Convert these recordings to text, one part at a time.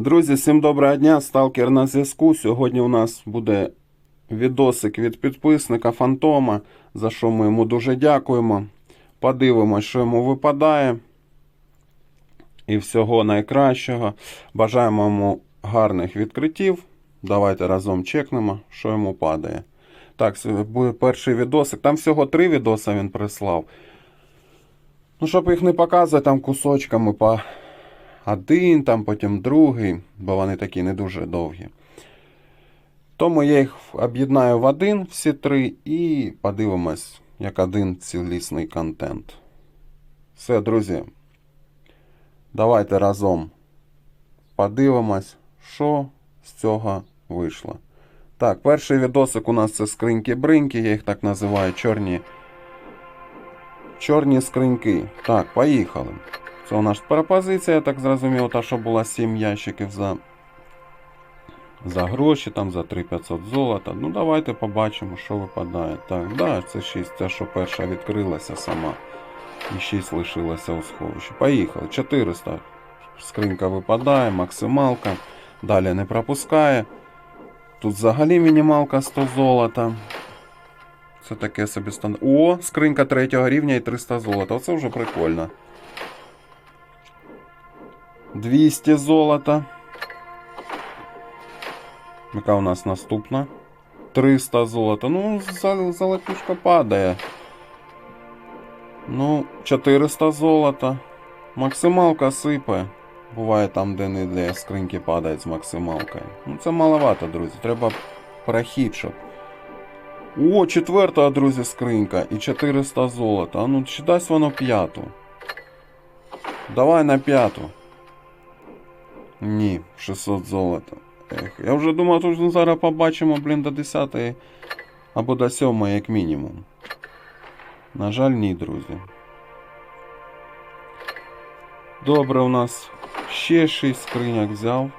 Друзі, всім доброго дня, сталкер на зв'язку. Сьогодні у нас буде відосик від підписника Фантома, за що ми йому дуже дякуємо. Подивимось, що йому випадає. І всього найкращого. Бажаємо йому гарних відкриттів. Давайте разом чекнемо, що йому падає. Так, буде перший відосик. Там всього три відоси він прислав. Ну, щоб їх не показувати там кусочками по один, там потім другий, бо вони такі не дуже довгі. Тому я їх об'єднаю в один всі три і подивимось, як один цілісний контент. Все, друзі. Давайте разом подивимось, що з цього вийшло. Так, перший відосик у нас це скриньки-бриньки, я їх так називаю чорні. Чорні скриньки. Так, поїхали. Це у нас пропозиція, я так зрозумів, та що була 7 ящиків за за гроші, там за 3500 золота. Ну давайте побачимо, що випадає. Так, да, це 6, це що перша відкрилася сама. І 6 лишилося у сховищі. Поїхали. 400. Скринька випадає, максималка. Далі не пропускає. Тут взагалі мінімалка 100 золота. Це таке собі стандарт. О, скринька третього рівня і 300 золота. Оце вже прикольно. 200 золота. Яка у нас наступна? 300 золота. Ну, золотушка падає. Ну, 400 золота. Максималка сипає. Буває там, де не де скриньки падають з максималкою. Ну, це маловато, друзі. Треба прохід, щоб. О, четверта, друзі, скринька. І 400 золота. А ну, чи дасть воно п'яту? Давай на п'яту. Ні, 600 золота. Ех, я вже думав, тут ну, зараз побачимо, блін, до 10 або до 7 як мінімум. На жаль, ні, друзі. Добре, у нас ще 6 скриняк взяв.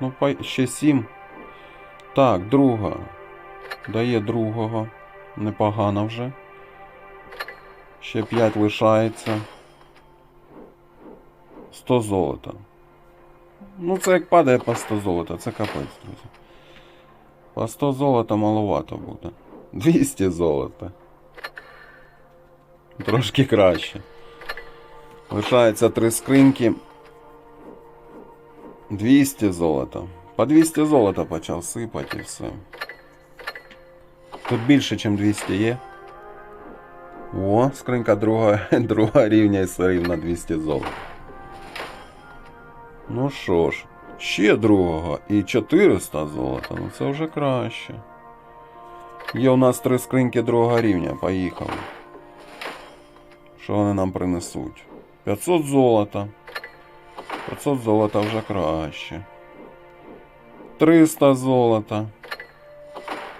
Ну, ще 7. Так, друга. Дає другого. Непогано вже. Ще 5 лишається. 100 золота. Ну, це як падає по 100 золота, це капець, друзі. По 100 золота маловато буде. 200 золота. Трошки краще. Лишається три скриньки. 200 золота. По 200 золота почав сипати і все. Тут більше, ніж 200 є. О, скринька друга, друга рівня і все рівно 200 золота. Ну що ж, ще другого і 400 золота, ну це вже краще. Є у нас три скриньки другого рівня, поїхали. Що вони нам принесуть? 500 золота. 500 золота вже краще. 300 золота.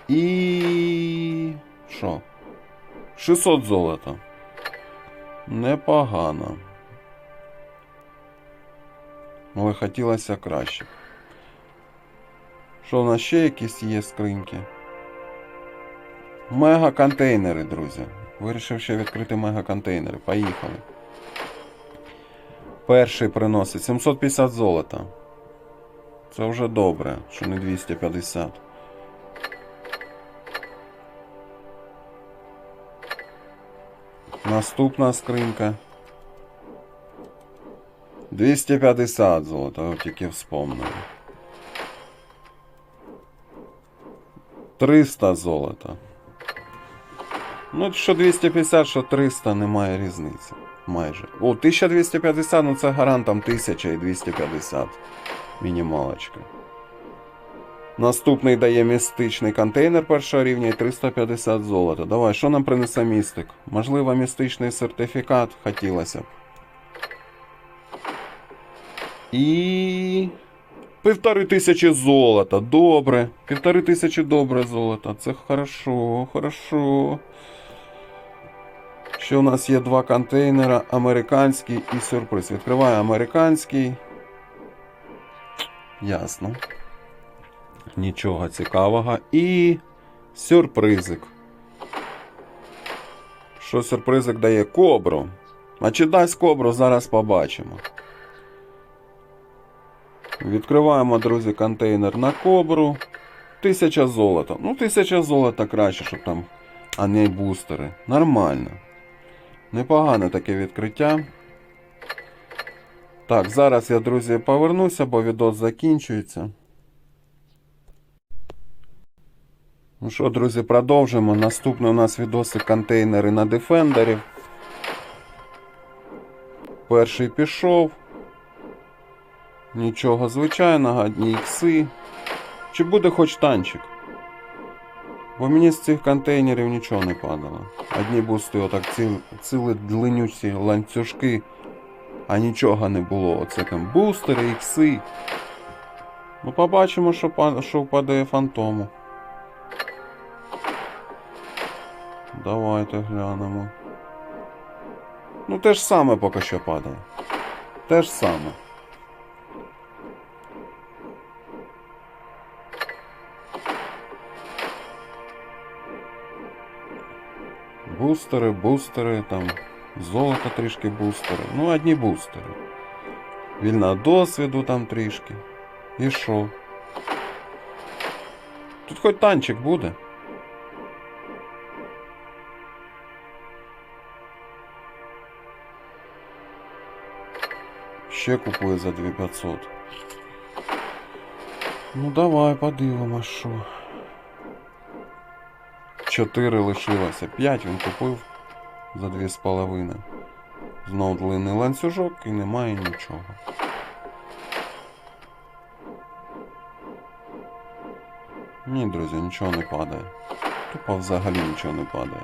І. Що? 600 золота. Непогано. Але хотілося краще. Що у нас ще якісь є скриньки? Мега-контейнери, друзі. Вирішив ще відкрити мега-контейнери. Поїхали. Перший приносить 750 золота. Це вже добре, що не 250. Наступна скринька. 250 золота, от тільки вспомнили. 300 золота. Ну, що 250, що 300, немає різниці. Майже. О, 1250, ну це гарантом 1000 і 250. Мінімалочка. Наступний дає містичний контейнер першого рівня і 350 золота. Давай, що нам принесе містик? Можливо, містичний сертифікат хотілося б. І. Півтори тисячі золота. Добре. Півтори тисячі добре золота. Це хорошо, хорошо. Ще у нас є два контейнера: американський і сюрприз. Відкриваю американський. Ясно. Нічого цікавого. І сюрпризик. Що сюрпризик дає кобру? А чи дасть кобру, зараз побачимо. Відкриваємо, друзі, контейнер на кобру. Тисяча золота. Ну, тисяча золота краще, щоб там, а не бустери. Нормально. Непогане таке відкриття. Так, зараз я, друзі, повернуся, бо відос закінчується. Ну що, друзі, продовжимо. Наступний у нас відоси контейнери на Defenderів. Перший пішов. Нічого звичайного, одні ікси. Чи буде хоч танчик? Бо мені з цих контейнерів нічого не падало. Одні бусти отак ціли, длинючі ланцюжки, а нічого не було. Оце там бустери, ікси. Ну побачимо, що, що впаде фантому. Давайте глянемо. Ну те ж саме поки що падає. Те ж саме. Бустери, бустери, там золото трішки бустери. Ну, одні бустери. Вільна досвіду там трішки. І що? Тут хоч танчик буде. Ще купую за 2500. Ну давай подивимось, що. 4 лишилося. 5 він купив за 2,5. Знов длинний ланцюжок і немає нічого. Ні, друзі, нічого не падає. Тупо взагалі нічого не падає.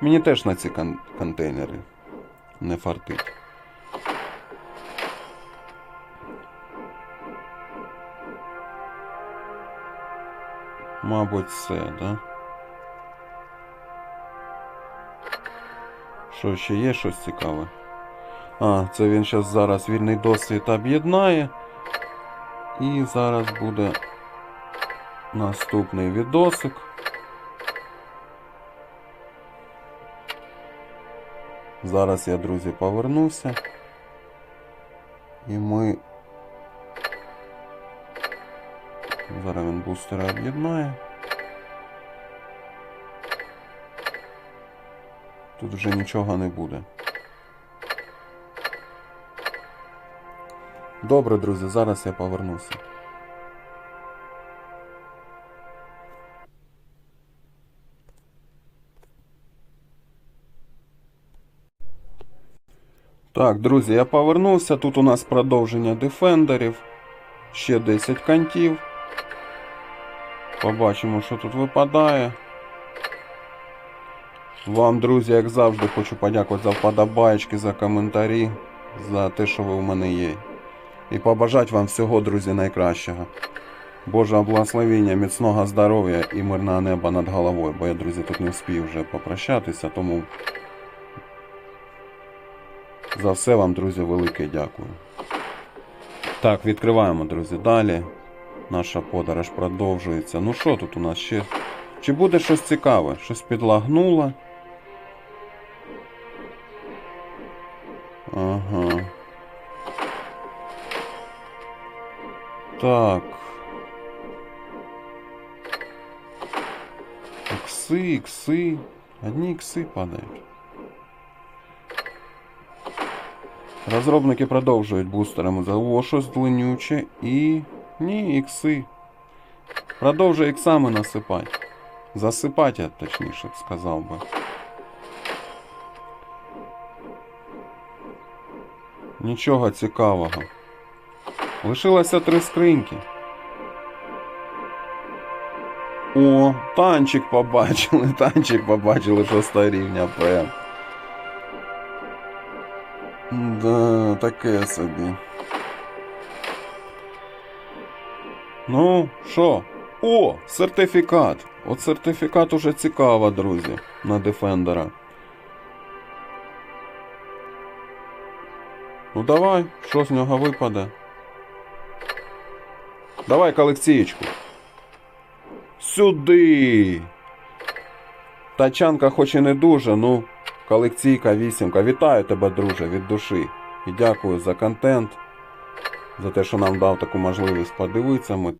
Мені теж на ці кон- контейнери не фартить. Мабуть, все, да? Що ще є щось цікаве? А, це він зараз зараз вільний досвід об'єднає. І зараз буде наступний відосик. Зараз я, друзі, повернуся. І ми. Зараз він бустера об'єднає. Тут вже нічого не буде. Добре, друзі, зараз я повернуся. Так, друзі, я повернувся. Тут у нас продовження дефендерів. Ще 10 кантів. Побачимо, що тут випадає. Вам, друзі, як завжди, хочу подякувати за вподобаєчки, за коментарі, за те, що ви в мене є. І побажати вам всього, друзі, найкращого. Божого благословення, міцного здоров'я і мирного неба над головою. Бо я, друзі, тут не встиг вже попрощатися, тому за все вам, друзі, велике дякую. Так, відкриваємо, друзі, далі. Наша подорож продовжується. Ну що тут у нас ще? Чи буде щось цікаве? Щось підлагнуло? Так. Ікси, ікси. Одні ікси падають. Розробники продовжують бустерами за щось длинюче і. Ні, ікси. Продовжує іксами насипати. Засипати, я точніше б сказав би. Нічого цікавого. Лишилося три скриньки. О, танчик побачили, танчик побачили шостого рівня прям. Да, таке собі. Ну, що? О, сертифікат. От сертифікат уже цікаво, друзі, на Дефендера. Ну давай, що з нього випаде? Давай колекцієчку. Сюди. Тачанка хоч і не дуже, ну, колекційка вісімка. Вітаю тебе, друже, від душі. І дякую за контент. за те, що нам дав таку можливість подивитися. Ми